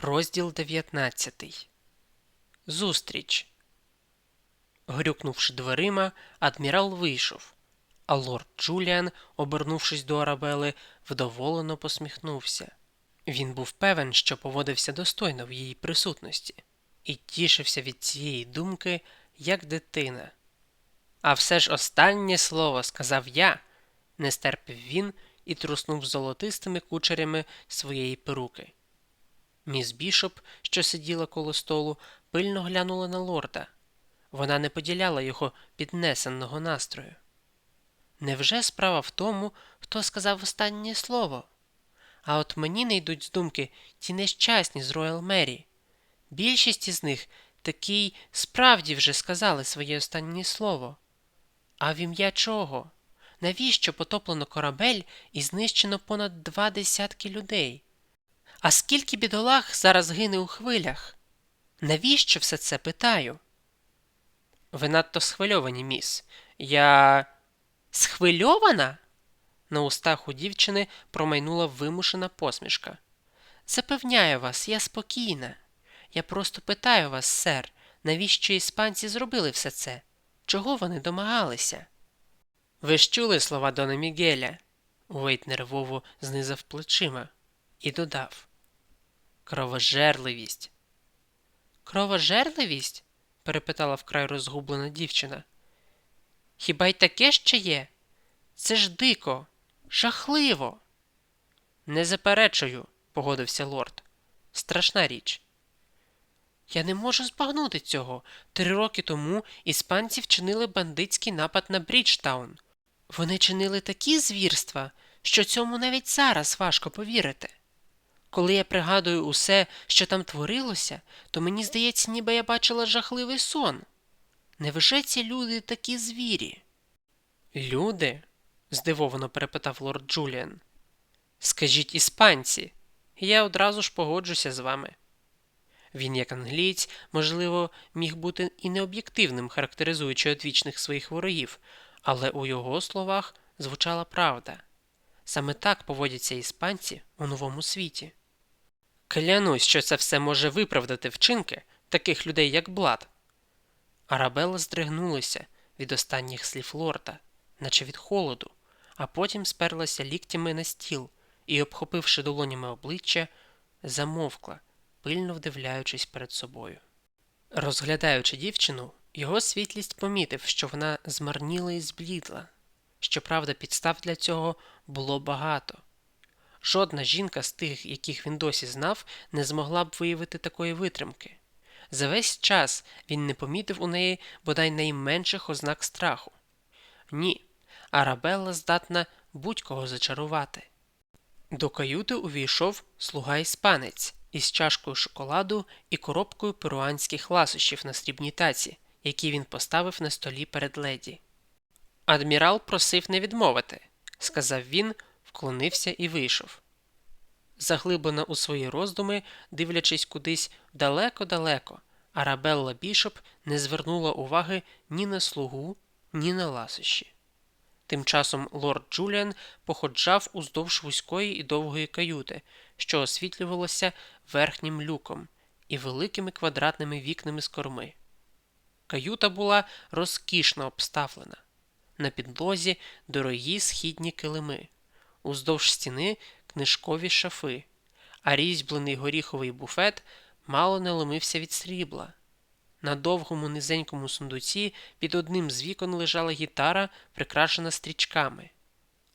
Розділ 19 Зустріч. Грюкнувши дверима, адмірал вийшов, а лорд Джуліан, обернувшись до Арабели, вдоволено посміхнувся. Він був певен, що поводився достойно в її присутності, і тішився від цієї думки, як дитина. А все ж останнє слово сказав я, не стерпів він і труснув золотистими кучерями своєї перуки. Міс Бішоп, що сиділа коло столу, пильно глянула на лорда. Вона не поділяла його піднесеного настрою. Невже справа в тому, хто сказав останнє слово? А от мені не йдуть з думки ті нещасні з Роял Мері. Більшість із них такі справді вже сказали своє останнє слово. А в ім'я чого? Навіщо потоплено корабель і знищено понад два десятки людей? А скільки бідолах зараз гине у хвилях? Навіщо все це питаю? Ви надто схвильовані, міс. Я. Схвильована? На устах у дівчини промайнула вимушена посмішка. Запевняю вас, я спокійна. Я просто питаю вас, сер, навіщо іспанці зробили все це? Чого вони домагалися? Ви ж чули слова Дона Мігеля? Уейт нервово знизав плечима і додав Кровожерливість. Кровожерливість? перепитала вкрай розгублена дівчина. Хіба й таке ще є? Це ж дико, жахливо. Не заперечую, погодився лорд. Страшна річ. Я не можу збагнути цього. Три роки тому іспанці вчинили бандитський напад на Бріджтаун. Вони чинили такі звірства, що цьому навіть зараз важко повірити. Коли я пригадую усе, що там творилося, то мені здається, ніби я бачила жахливий сон. Невже ці люди такі звірі? Люди? здивовано перепитав лорд Джуліан. Скажіть іспанці, я одразу ж погоджуся з вами. Він, як англієць, можливо, міг бути і необ'єктивним, характеризуючи одвічних своїх ворогів, але у його словах звучала правда. Саме так поводяться іспанці у новому світі. Клянусь, що це все може виправдати вчинки таких людей, як Блад. Арабела здригнулася від останніх слів лорда, наче від холоду, а потім сперлася ліктями на стіл і, обхопивши долонями обличчя, замовкла, пильно вдивляючись перед собою. Розглядаючи дівчину, його світлість помітив, що вона змарніла і зблідла. Щоправда, підстав для цього було багато. Жодна жінка з тих, яких він досі знав, не змогла б виявити такої витримки. За весь час він не помітив у неї бодай найменших ознак страху. Ні, Арабелла здатна будь-кого зачарувати. До каюти увійшов слуга іспанець із чашкою шоколаду і коробкою перуанських ласощів на срібній таці, які він поставив на столі перед леді. Адмірал просив не відмовити, сказав він, вклонився і вийшов. Заглиблена у свої роздуми, дивлячись кудись далеко-далеко, Арабелла Бішоп не звернула уваги ні на слугу, ні на ласощі. Тим часом лорд Джуліан походжав уздовж вузької і довгої каюти, що освітлювалося верхнім люком і великими квадратними вікнами з корми. Каюта була розкішно обставлена. На підлозі дорогі східні килими, уздовж стіни книжкові шафи, а різьблений горіховий буфет мало не ломився від срібла. На довгому низенькому сундуці під одним з вікон лежала гітара, прикрашена стрічками.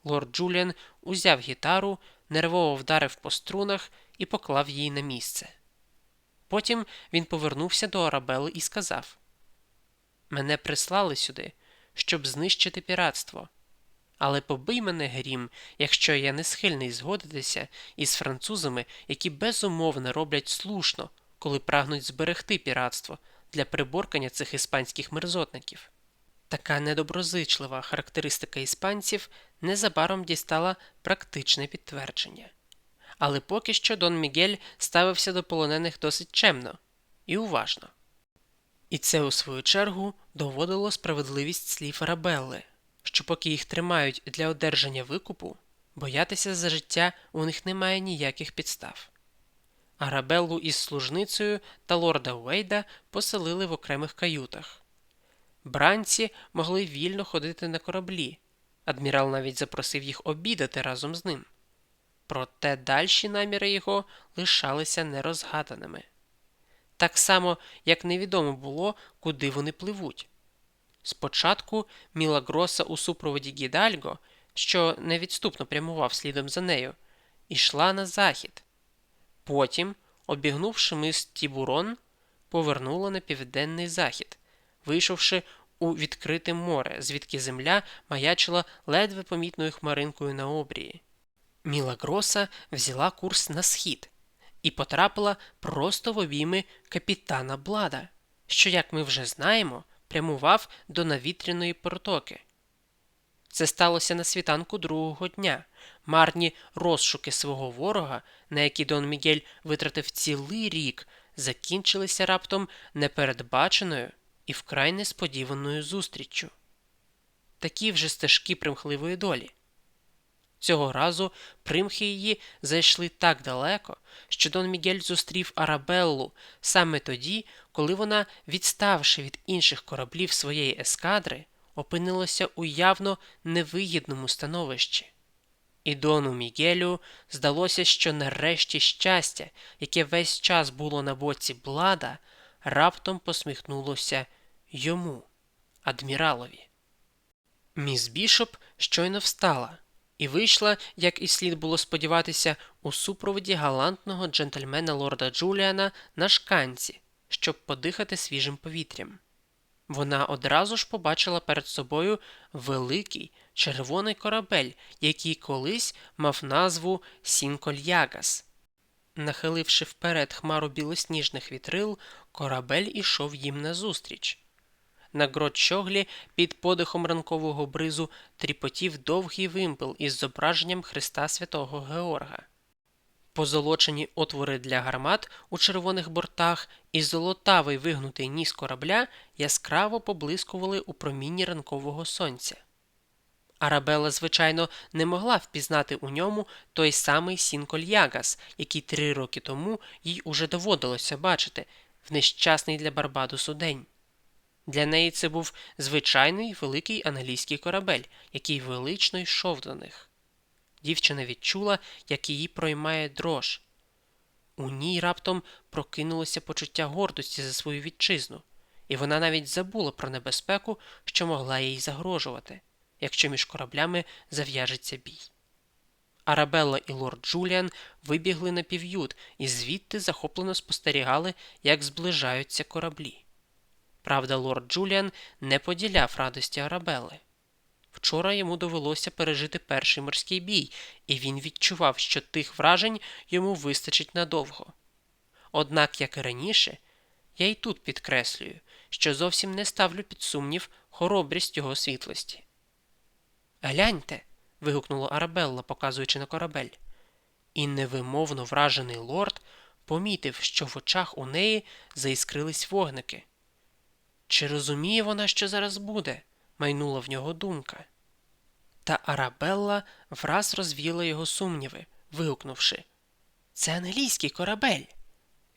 Лорд Джуліан узяв гітару, нервово вдарив по струнах і поклав її на місце. Потім він повернувся до Арабели і сказав Мене прислали сюди, щоб знищити піратство. Але побий мене грім, якщо я не схильний згодитися із французами, які безумовно роблять слушно, коли прагнуть зберегти піратство для приборкання цих іспанських мерзотників. Така недоброзичлива характеристика іспанців незабаром дістала практичне підтвердження. Але поки що Дон Мігель ставився до полонених досить чемно і уважно. І це, у свою чергу, доводило справедливість слів Арабелли, що поки їх тримають для одержання викупу, боятися за життя у них немає ніяких підстав. Арабеллу із служницею та лорда Уейда поселили в окремих каютах. Бранці могли вільно ходити на кораблі. Адмірал навіть запросив їх обідати разом з ним. Проте дальші наміри його лишалися нерозгаданими. Так само, як невідомо було, куди вони пливуть. Спочатку Мілагроса у супроводі Гідальго, що невідступно прямував слідом за нею, ішла на захід. Потім, обігнувши мис Тібурон, повернула на південний захід, вийшовши у відкрите море, звідки земля маячила ледве помітною хмаринкою на обрії. Мілагроса взяла курс на схід і потрапила просто в обійми капітана Блада, що, як ми вже знаємо, прямував до навітряної протоки. Це сталося на світанку другого дня. Марні розшуки свого ворога, на які Дон Мігель витратив цілий рік, закінчилися раптом непередбаченою і вкрай несподіваною зустріччю. Такі вже стежки примхливої долі. Цього разу примхи її зайшли так далеко, що Дон Мігель зустрів Арабеллу саме тоді, коли вона, відставши від інших кораблів своєї ескадри, опинилася у явно невигідному становищі. І Дону Мігелю здалося, що нарешті щастя, яке весь час було на боці блада, раптом посміхнулося йому, адміралові. Міс Бішоп щойно встала і вийшла, як і слід було сподіватися, у супроводі галантного джентльмена лорда Джуліана на шканці, щоб подихати свіжим повітрям. Вона одразу ж побачила перед собою великий червоний корабель, який колись мав назву Сінкольягас. Нахиливши вперед хмару білосніжних вітрил, корабель ішов їм назустріч. На грот-щоглі під подихом ранкового бризу тріпотів довгий вимпел із зображенням Христа Святого Георга. Позолочені отвори для гармат у червоних бортах і золотавий вигнутий ніс корабля яскраво поблискували у промінні ранкового сонця. Арабела, звичайно, не могла впізнати у ньому той самий Сінкольягас, який три роки тому їй уже доводилося бачити в нещасний для Барбадосу день. Для неї це був звичайний великий англійський корабель, який велично йшов до них. Дівчина відчула, як її проймає дрож. У ній раптом прокинулося почуття гордості за свою вітчизну, і вона навіть забула про небезпеку, що могла їй загрожувати, якщо між кораблями зав'яжеться бій. Арабелла і лорд Джуліан вибігли на пів'ют і звідти захоплено спостерігали, як зближаються кораблі. Правда, лорд Джуліан не поділяв радості Арабели. Вчора йому довелося пережити перший морський бій, і він відчував, що тих вражень йому вистачить надовго. Однак, як і раніше, я й тут підкреслюю, що зовсім не ставлю під сумнів хоробрість його світлості. Гляньте. вигукнула Арабелла, показуючи на корабель. І невимовно вражений лорд помітив, що в очах у неї заіскрились вогники. Чи розуміє вона, що зараз буде? майнула в нього думка. Та Арабелла враз розвіяла його сумніви, вигукнувши Це англійський корабель.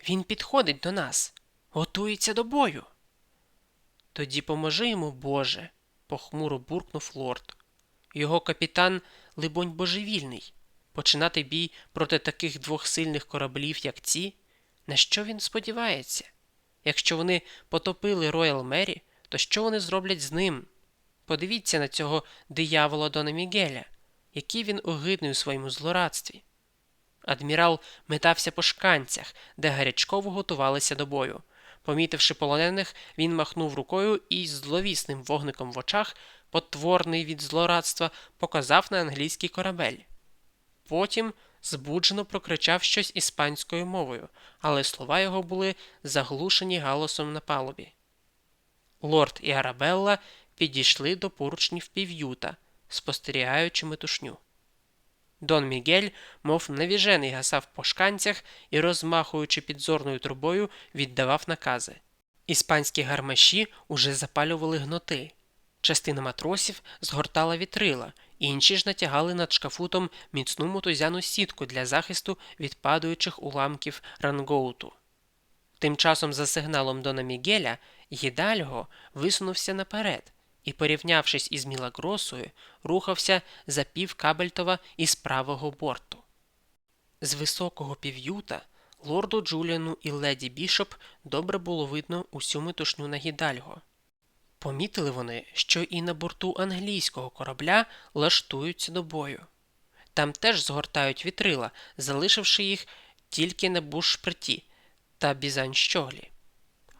Він підходить до нас, готується до бою. Тоді поможи йому, Боже, похмуро буркнув лорд. Його капітан, либонь, божевільний. Починати бій проти таких двох сильних кораблів, як ці, на що він сподівається? Якщо вони потопили Роял Мері, то що вони зроблять з ним? Подивіться на цього диявола Дона Мігеля, який він огидний у своєму злорадстві. Адмірал метався по шканцях, де гарячково готувалися до бою. Помітивши полонених, він махнув рукою і з зловісним вогником в очах, потворний від злорадства, показав на англійський корабель. Потім збуджено прокричав щось іспанською мовою, але слова його були заглушені галасом на палубі. Лорд і Арабелла підійшли до поручнів пів'юта, спостерігаючи метушню. Дон Мігель, мов навіжений, гасав по шканцях і, розмахуючи підзорною трубою, віддавав накази. Іспанські гармаші уже запалювали гноти. Частина матросів згортала вітрила, інші ж натягали над шкафутом міцну мотузяну сітку для захисту від падаючих уламків рангоуту. Тим часом за сигналом Дона Мігеля Гідальго висунувся наперед і, порівнявшись із Мілагросою, рухався за пів Кабельтова із правого борту. З високого пів'юта лорду Джуліану і леді Бішоп добре було видно усю метушню на Гідальго. Помітили вони, що і на борту англійського корабля лаштуються до бою. Там теж згортають вітрила, залишивши їх тільки на бушприті та бізань-щоглі.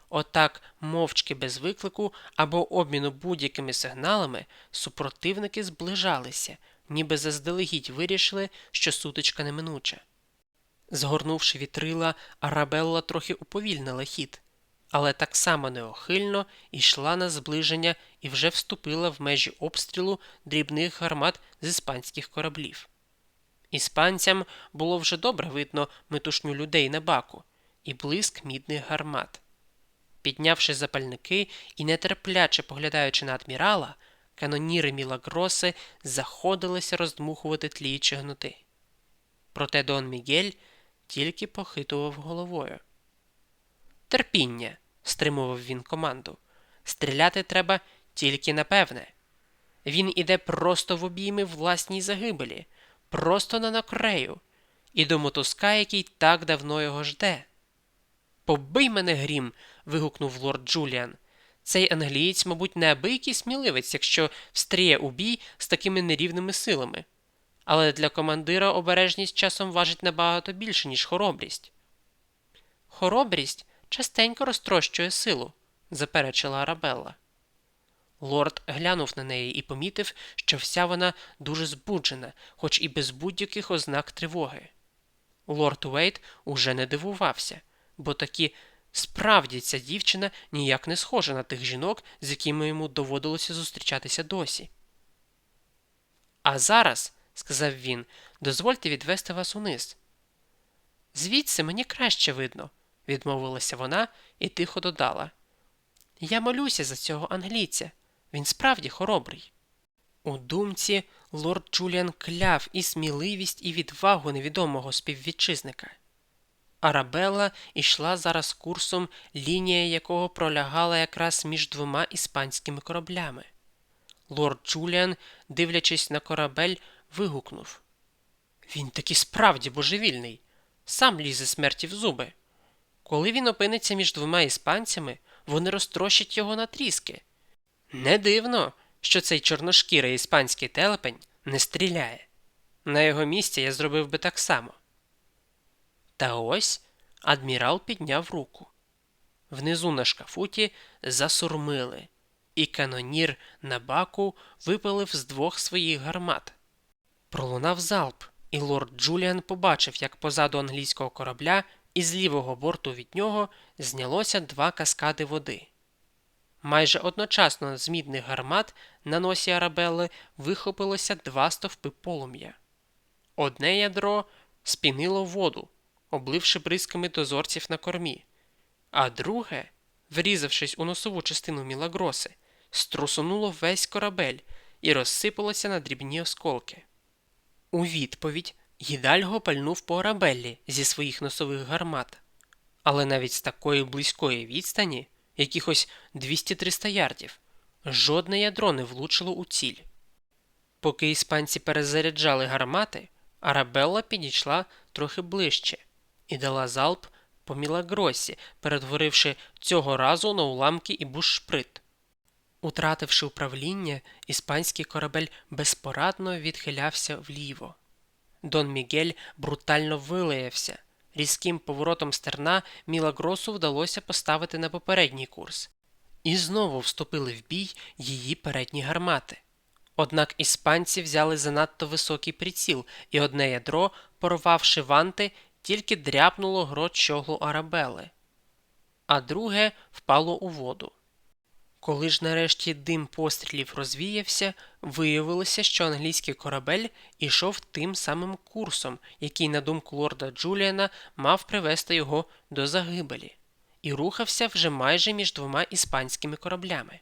Отак, мовчки без виклику або обміну будь-якими сигналами, супротивники зближалися, ніби заздалегідь вирішили, що сутичка неминуча. Згорнувши вітрила, Арабелла трохи уповільнила хід, але так само неохильно йшла на зближення і вже вступила в межі обстрілу дрібних гармат з іспанських кораблів. Іспанцям було вже добре видно метушню людей на баку і блиск мідних гармат. Піднявши запальники і нетерпляче поглядаючи на адмірала, каноніри Мілагроси заходилися роздмухувати тліючі гноти. Проте Дон Мігель тільки похитував головою. Терпіння, стримував він команду. Стріляти треба тільки напевне. Він іде просто в обійми власній загибелі, просто на накрею, і до мотузка, який так давно його жде. Побий мене грім. вигукнув лорд Джуліан. Цей англієць, мабуть, неабиякий сміливець, якщо встріє у бій з такими нерівними силами. Але для командира обережність часом важить набагато більше, ніж хоробрість. Хоробрість частенько розтрощує силу, заперечила Арабелла. Лорд глянув на неї і помітив, що вся вона дуже збуджена, хоч і без будь-яких ознак тривоги. Лорд Уейт уже не дивувався, бо такі справді ця дівчина ніяк не схожа на тих жінок, з якими йому доводилося зустрічатися досі. А зараз, сказав він, дозвольте відвести вас униз. Звідси мені краще видно, відмовилася вона і тихо додала. Я молюся за цього англійця. Він справді хоробрий. У думці лорд Джуліан кляв і сміливість, і відвагу невідомого співвітчизника. Арабелла йшла зараз курсом, лінія якого пролягала якраз між двома іспанськими кораблями. Лорд Джуліан, дивлячись на корабель, вигукнув Він таки справді божевільний, сам лізе смерті в зуби. Коли він опиниться між двома іспанцями, вони розтрощать його на тріски. Не дивно, що цей чорношкірий іспанський телепень не стріляє. На його місці я зробив би так само. Та ось адмірал підняв руку. Внизу на шкафуті засурмили, і канонір на баку випалив з двох своїх гармат. Пролунав залп, і лорд Джуліан побачив, як позаду англійського корабля і з лівого борту від нього знялося два каскади води. Майже одночасно з мідних гармат на носі Арабелли вихопилося два стовпи полум'я. Одне ядро спінило воду, обливши бризками дозорців на кормі, а друге, врізавшись у носову частину Мілагроси, струсунуло весь корабель і розсипалося на дрібні осколки. У відповідь Гідальго пальнув по Арабеллі зі своїх носових гармат, але навіть з такої близької відстані, якихось 200-300 ярдів, жодне ядро не влучило у ціль. Поки іспанці перезаряджали гармати, Арабелла підійшла трохи ближче і дала залп по Мілагросі, перетворивши цього разу на уламки і бушшприт. Утративши управління, іспанський корабель безпорадно відхилявся вліво. Дон Мігель брутально вилаявся. Різким поворотом стерна Мілагросу вдалося поставити на попередній курс. І знову вступили в бій її передні гармати. Однак іспанці взяли занадто високий приціл, і одне ядро, порвавши ванти, тільки дряпнуло грот щоглу Арабели, а друге впало у воду. Коли ж нарешті дим пострілів розвіявся, виявилося, що англійський корабель ішов тим самим курсом, який, на думку лорда Джуліана, мав привести його до загибелі, і рухався вже майже між двома іспанськими кораблями.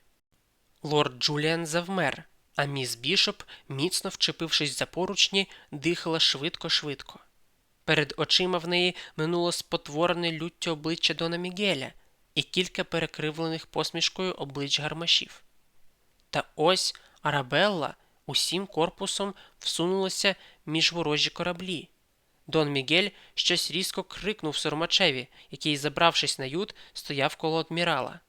Лорд Джуліан завмер, а міс Бішоп, міцно вчепившись за поручні, дихала швидко-швидко. Перед очима в неї минуло спотворене люттю обличчя Дона Мігеля і кілька перекривлених посмішкою облич гармашів. Та ось Арабелла усім корпусом всунулася між ворожі кораблі. Дон Мігель щось різко крикнув сурмачеві, який, забравшись на ют, стояв коло адмірала.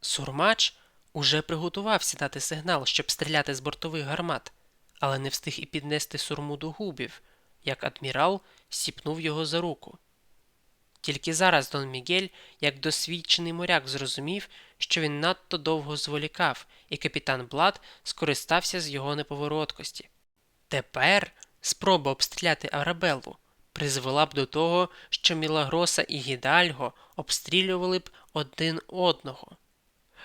Сурмач уже приготувався дати сигнал, щоб стріляти з бортових гармат, але не встиг і піднести сурму до губів, як адмірал сіпнув його за руку. Тільки зараз Дон Мігель, як досвідчений моряк, зрозумів, що він надто довго зволікав, і капітан Блад скористався з його неповороткості. Тепер спроба обстріляти Арабеллу призвела б до того, що Мілагроса і Гідальго обстрілювали б один одного.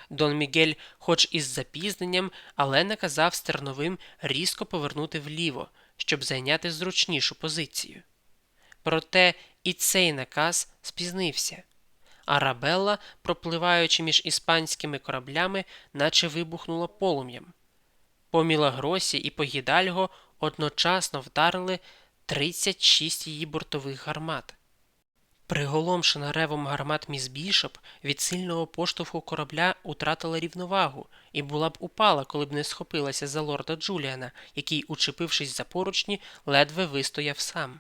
Дон Мігель, хоч із запізненням, але наказав стерновим різко повернути вліво, щоб зайняти зручнішу позицію. Проте і цей наказ спізнився. Арабелла, пропливаючи між іспанськими кораблями, наче вибухнула полум'ям. По Мілагросі і по Гідальго одночасно вдарили 36 її бортових гармат. Приголомшена ревом гармат міс Бішоп від сильного поштовху корабля утратила рівновагу і була б упала, коли б не схопилася за лорда Джуліана, який, учепившись за поручні, ледве вистояв сам.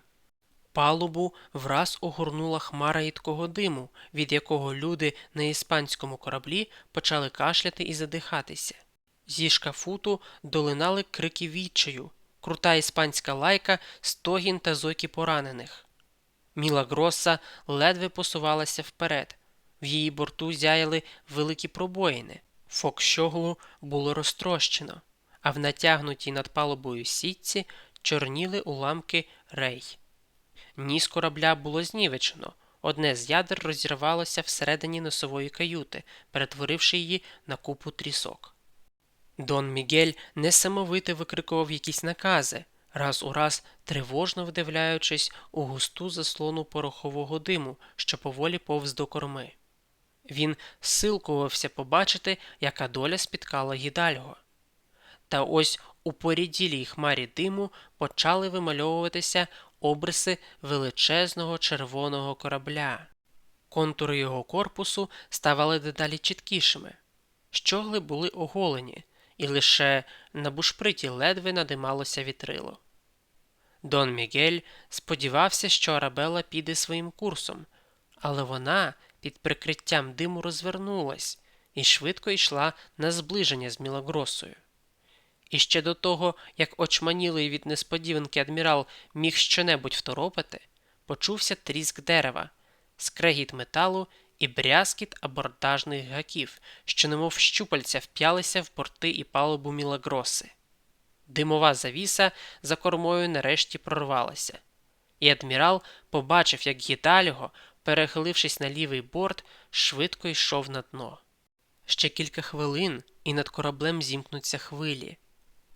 Палубу враз огорнула хмара їдкого диму, від якого люди на іспанському кораблі почали кашляти і задихатися. Зі шкафуту долинали крики відчаю, крута іспанська лайка, стогін та зойки поранених. Міла Гроса ледве посувалася вперед. В її борту зяяли великі пробоїни. Фок щоглу було розтрощено, а в натягнутій над палубою сітці чорніли уламки рей. Ніс корабля було знівечено. Одне з ядер розірвалося всередині носової каюти, перетворивши її на купу трісок. Дон Мігель несамовито викрикував якісь накази, раз у раз тривожно вдивляючись у густу заслону порохового диму, що поволі повз до корми. Він силкувався побачити, яка доля спіткала гідальго. Та ось у поріділій хмарі диму почали вимальовуватися обриси величезного червоного корабля. Контури його корпусу ставали дедалі чіткішими. Щогли були оголені, і лише на бушприті ледве надималося вітрило. Дон Мігель сподівався, що Арабела піде своїм курсом, але вона під прикриттям диму розвернулась і швидко йшла на зближення з Мілагросою. І ще до того, як очманілий від несподіванки адмірал міг щонебудь второпати, почувся тріск дерева, скрегіт металу і брязкіт абордажних гаків, що немов щупальця вп'ялися в порти і палубу Мілагроси. Димова завіса за кормою нарешті прорвалася, і адмірал побачив, як Гідальго, перехилившись на лівий борт, швидко йшов на дно. Ще кілька хвилин, і над кораблем зімкнуться хвилі.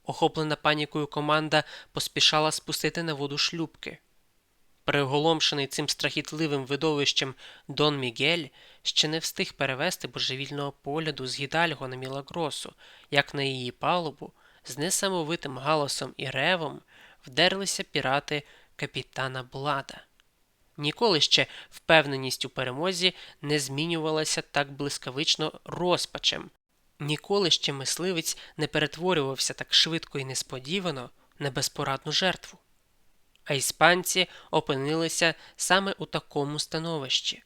Охоплена панікою команда поспішала спустити на воду шлюбки. Приголомшений цим страхітливим видовищем Дон Мігель ще не встиг перевести божевільного погляду з Гідальго на Мілагросу, як на її палубу, з несамовитим галасом і ревом вдерлися пірати капітана Блада. Ніколи ще впевненість у перемозі не змінювалася так блискавично розпачем, ніколи ще мисливець не перетворювався так швидко і несподівано на безпорадну жертву. А іспанці опинилися саме у такому становищі.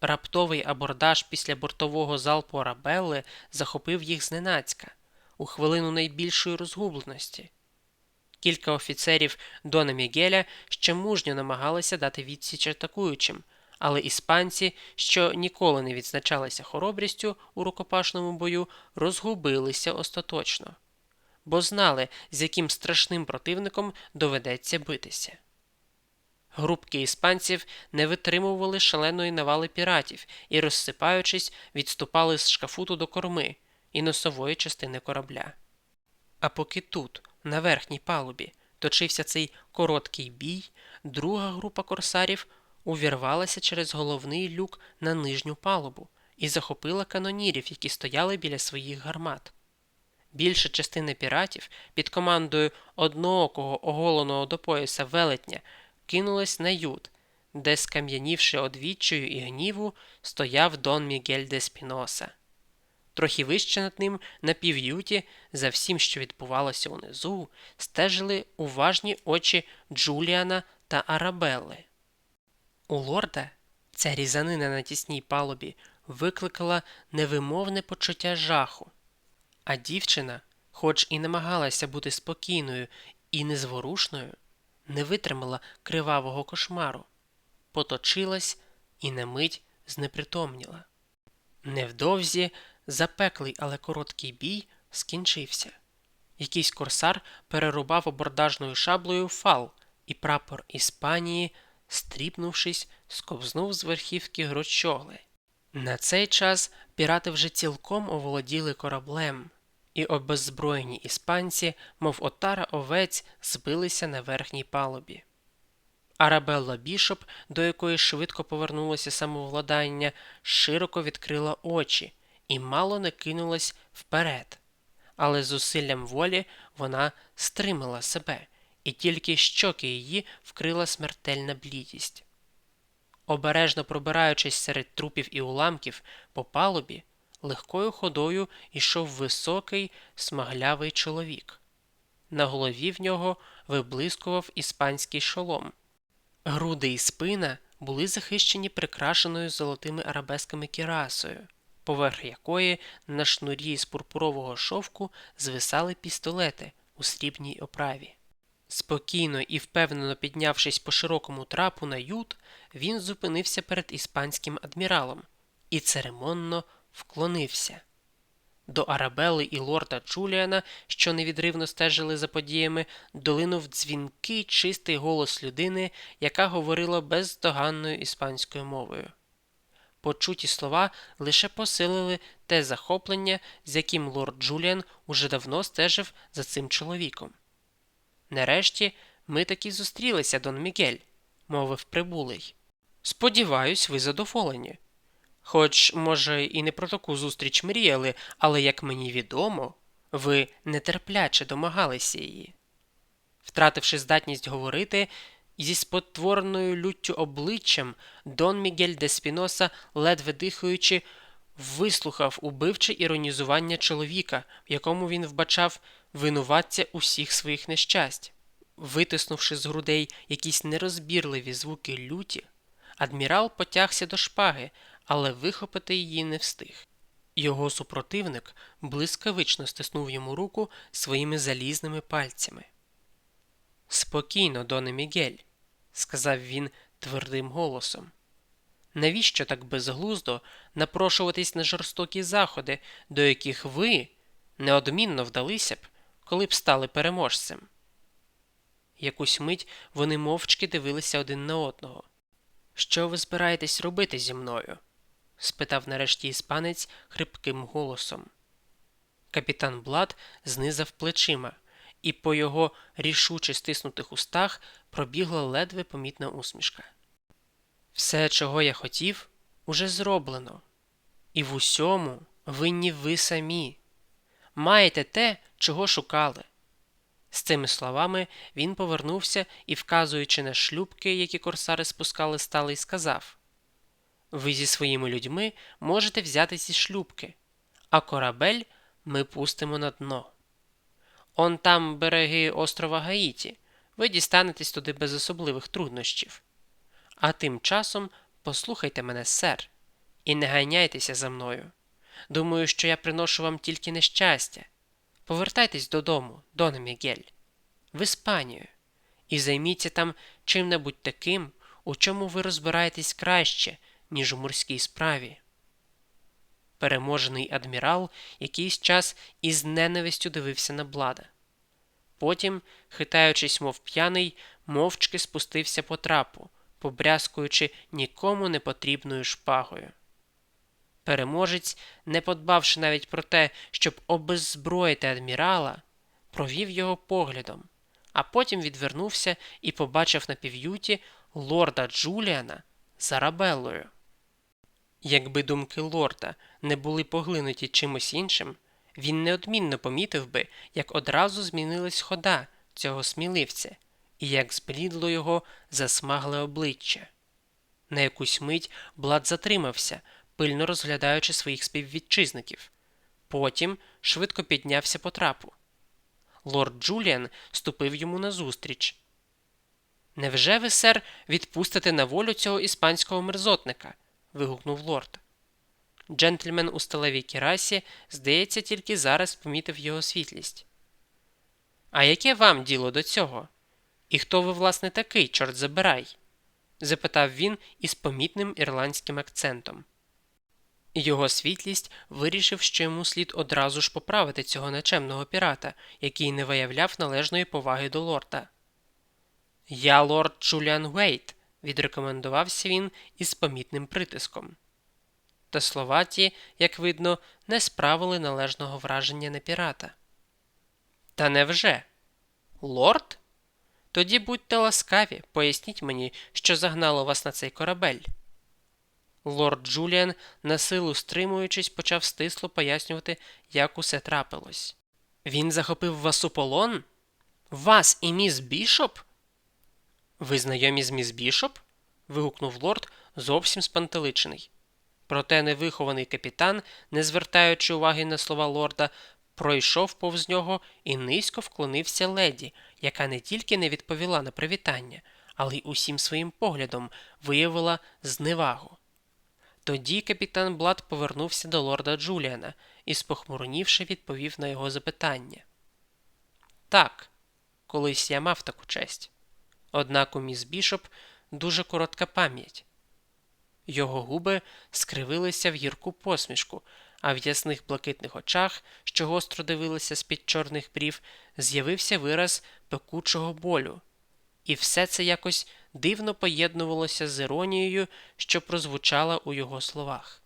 Раптовий абордаж після бортового залпу Арабелли захопив їх зненацька у хвилину найбільшої розгубленості. Кілька офіцерів Дона Мігеля ще мужньо намагалися дати відсіч атакуючим, але іспанці, що ніколи не відзначалися хоробрістю у рукопашному бою, розгубилися остаточно, бо знали, з яким страшним противником доведеться битися. Групки іспанців не витримували шаленої навали піратів і, розсипаючись, відступали з шкафуту до корми і носової частини корабля. А поки тут, на верхній палубі, точився цей короткий бій, друга група корсарів увірвалася через головний люк на нижню палубу і захопила канонірів, які стояли біля своїх гармат. Більша частина піратів під командою одноокого оголеного до пояса велетня кинулась на ют, де, скам'янівши одвіччю і гніву, стояв Дон Мігель де Спіноса. Трохи вище над ним, на пів'юті, за всім, що відбувалося унизу, стежили уважні очі Джуліана та Арабелли. У лорда ця різанина на тісній палубі викликала невимовне почуття жаху, а дівчина, хоч і намагалася бути спокійною і незворушною, не витримала кривавого кошмару, поточилась і на мить знепритомніла. Невдовзі запеклий, але короткий бій скінчився. Якийсь корсар перерубав абордажною шаблею фал, і прапор Іспанії, стріпнувшись, сковзнув з верхівки грочогли. На цей час пірати вже цілком оволоділи кораблем, і обеззброєні іспанці, мов отара овець, збилися на верхній палубі. Арабелла Бішоп, до якої швидко повернулося самовладання, широко відкрила очі і мало не кинулась вперед. Але зусиллям волі вона стримала себе, і тільки щоки її вкрила смертельна блідість. Обережно пробираючись серед трупів і уламків по палубі, легкою ходою йшов високий, смаглявий чоловік. На голові в нього виблискував іспанський шолом. Груди і спина були захищені прикрашеною золотими арабесками кірасою, поверх якої на шнурі з пурпурового шовку звисали пістолети у срібній оправі. Спокійно і впевнено піднявшись по широкому трапу на ют, він зупинився перед іспанським адміралом і церемонно вклонився. До Арабели і лорда Джуліана, що невідривно стежили за подіями, долинув дзвінкий чистий голос людини, яка говорила бездоганною іспанською мовою. Почуті слова лише посилили те захоплення, з яким лорд Джуліан уже давно стежив за цим чоловіком. Нарешті ми таки зустрілися, Дон Мігель, мовив прибулий. Сподіваюсь, ви задоволені. Хоч, може, і не про таку зустріч мріяли, але, як мені відомо, ви нетерпляче домагалися її. Втративши здатність говорити, зі спотвореною люттю обличчям, Дон Мігель де Спіноса, ледве дихаючи, вислухав убивче іронізування чоловіка, в якому він вбачав винуватця усіх своїх нещасть. Витиснувши з грудей якісь нерозбірливі звуки люті, адмірал потягся до шпаги, але вихопити її не встиг. Його супротивник блискавично стиснув йому руку своїми залізними пальцями. Спокійно, доне Мігель, сказав він твердим голосом. Навіщо так безглуздо напрошуватись на жорстокі заходи, до яких ви неодмінно вдалися б, коли б стали переможцем? Якусь мить вони мовчки дивилися один на одного. Що ви збираєтесь робити зі мною? спитав нарешті іспанець хрипким голосом. Капітан Блад знизав плечима, і по його рішуче стиснутих устах пробігла ледве помітна усмішка. Все, чого я хотів, уже зроблено, і в усьому винні ви самі. Маєте те, чого шукали. З цими словами він повернувся і, вказуючи на шлюбки, які корсари спускали стали, сказав Ви зі своїми людьми можете взяти зі шлюбки, а корабель ми пустимо на дно. Он там береги острова Гаїті, ви дістанетесь туди без особливих труднощів. А тим часом послухайте мене, сер, і не ганяйтеся за мною. Думаю, що я приношу вам тільки нещастя. Повертайтесь додому, Доне Мігель, в Іспанію, і займіться там чим-небудь таким, у чому ви розбираєтесь краще, ніж у морській справі. Переможений адмірал якийсь час із ненавистю дивився на блада. Потім, хитаючись, мов п'яний, мовчки спустився по трапу, побрязкуючи нікому не потрібною шпагою. Переможець, не подбавши навіть про те, щоб обеззброїти адмірала, провів його поглядом, а потім відвернувся і побачив на пів'юті лорда Джуліана з Арабеллою. Якби думки лорда не були поглинуті чимось іншим, він неодмінно помітив би, як одразу змінилась хода цього сміливця, і як зблідло його засмагле обличчя. На якусь мить Блад затримався, пильно розглядаючи своїх співвітчизників. Потім швидко піднявся по трапу. Лорд Джуліан ступив йому назустріч. Невже ви, сер, відпустите на волю цього іспанського мерзотника? вигукнув лорд. Джентльмен у сталевій кірасі, здається, тільки зараз помітив його світлість. А яке вам діло до цього? І хто ви, власне, такий, чорт забирай? запитав він із помітним ірландським акцентом. Його світлість вирішив, що йому слід одразу ж поправити цього начемного пірата, який не виявляв належної поваги до лорда. Я лорд Джуліан Уейт, відрекомендувався він із помітним притиском. Та слова ті, як видно, не справили належного враження на пірата. Та невже? Лорд? Тоді будьте ласкаві, поясніть мені, що загнало вас на цей корабель. Лорд Джуліан, на силу стримуючись, почав стисло пояснювати, як усе трапилось. Він захопив вас у полон? Вас і міс Бішоп? Ви знайомі з міс Бішоп? вигукнув лорд, зовсім спантеличений. Проте невихований капітан, не звертаючи уваги на слова лорда, пройшов повз нього і низько вклонився леді, яка не тільки не відповіла на привітання, але й усім своїм поглядом виявила зневагу. Тоді капітан Блад повернувся до лорда Джуліана і, спохмурнівши, відповів на його запитання. Так, колись я мав таку честь. Однак у міс Бішоп дуже коротка пам'ять. Його губи скривилися в гірку посмішку, а в ясних блакитних очах, що гостро дивилися з-під чорних брів, з'явився вираз пекучого болю. І все це якось дивно поєднувалося з іронією, що прозвучала у його словах.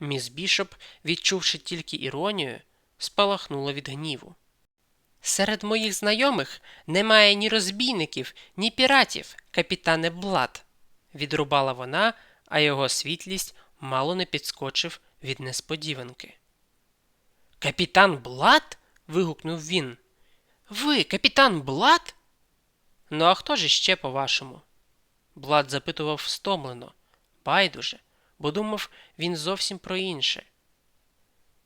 Міс Бішоп, відчувши тільки іронію, спалахнула від гніву. Серед моїх знайомих немає ні розбійників, ні піратів, капітане Блад, відрубала вона, а його світлість мало не підскочив від несподіванки. Капітан Блад? вигукнув він. Ви, капітан Блад? Ну, а хто ж іще, по-вашому? Блад запитував стомлено, байдуже, бо думав він зовсім про інше.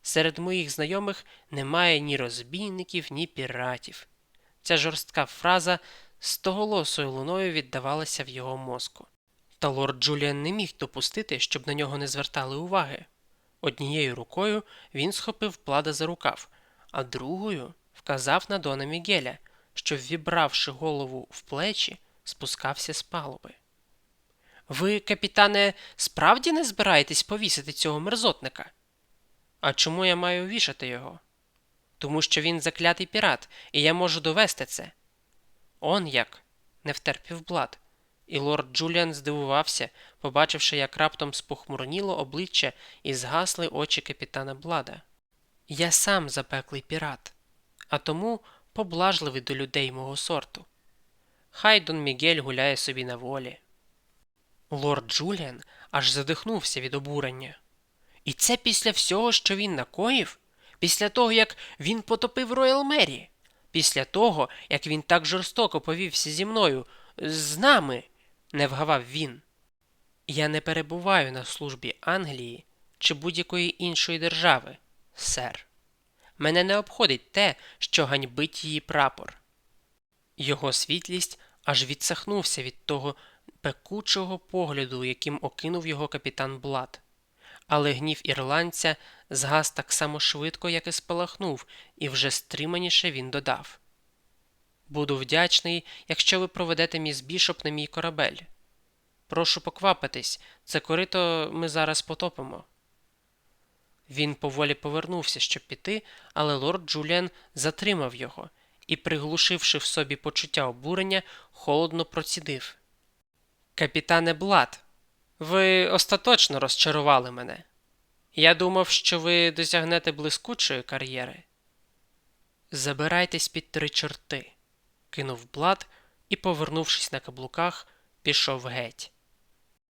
Серед моїх знайомих немає ні розбійників, ні піратів. Ця жорстка фраза стоголосою луною віддавалася в його мозку. Та лорд Джуліан не міг допустити, щоб на нього не звертали уваги. Однією рукою він схопив плада за рукав, а другою вказав на Дона Мігеля, що, ввібравши голову в плечі, спускався з палуби. Ви, капітане, справді не збираєтесь повісити цього мерзотника? А чому я маю вішати його? Тому що він заклятий пірат, і я можу довести це. Он як, не втерпів блад. І лорд Джуліан здивувався, побачивши, як раптом спохмурніло обличчя і згасли очі капітана Блада. Я сам запеклий пірат, а тому поблажливий до людей мого сорту. Хай Дон Мігель гуляє собі на волі. Лорд Джуліан аж задихнувся від обурення. І це після всього, що він накоїв, після того, як він потопив Роял Мері, після того, як він так жорстоко повівся зі мною, з нами, не вгавав він. Я не перебуваю на службі Англії чи будь-якої іншої держави, сер. Мене не обходить те, що ганьбить її прапор. Його світлість аж відсахнувся від того пекучого погляду, яким окинув його капітан Блад. Але гнів ірландця згас так само швидко, як і спалахнув, і вже стриманіше він додав Буду вдячний, якщо ви проведете міс Бішоп на мій корабель. Прошу поквапитись, це корито ми зараз потопимо. Він поволі повернувся, щоб піти, але лорд Джуліан затримав його і, приглушивши в собі почуття обурення, холодно процідив. Капітане Блад, ви остаточно розчарували мене. Я думав, що ви досягнете блискучої кар'єри. Забирайтесь під три чорти, кинув блат і, повернувшись на каблуках, пішов геть.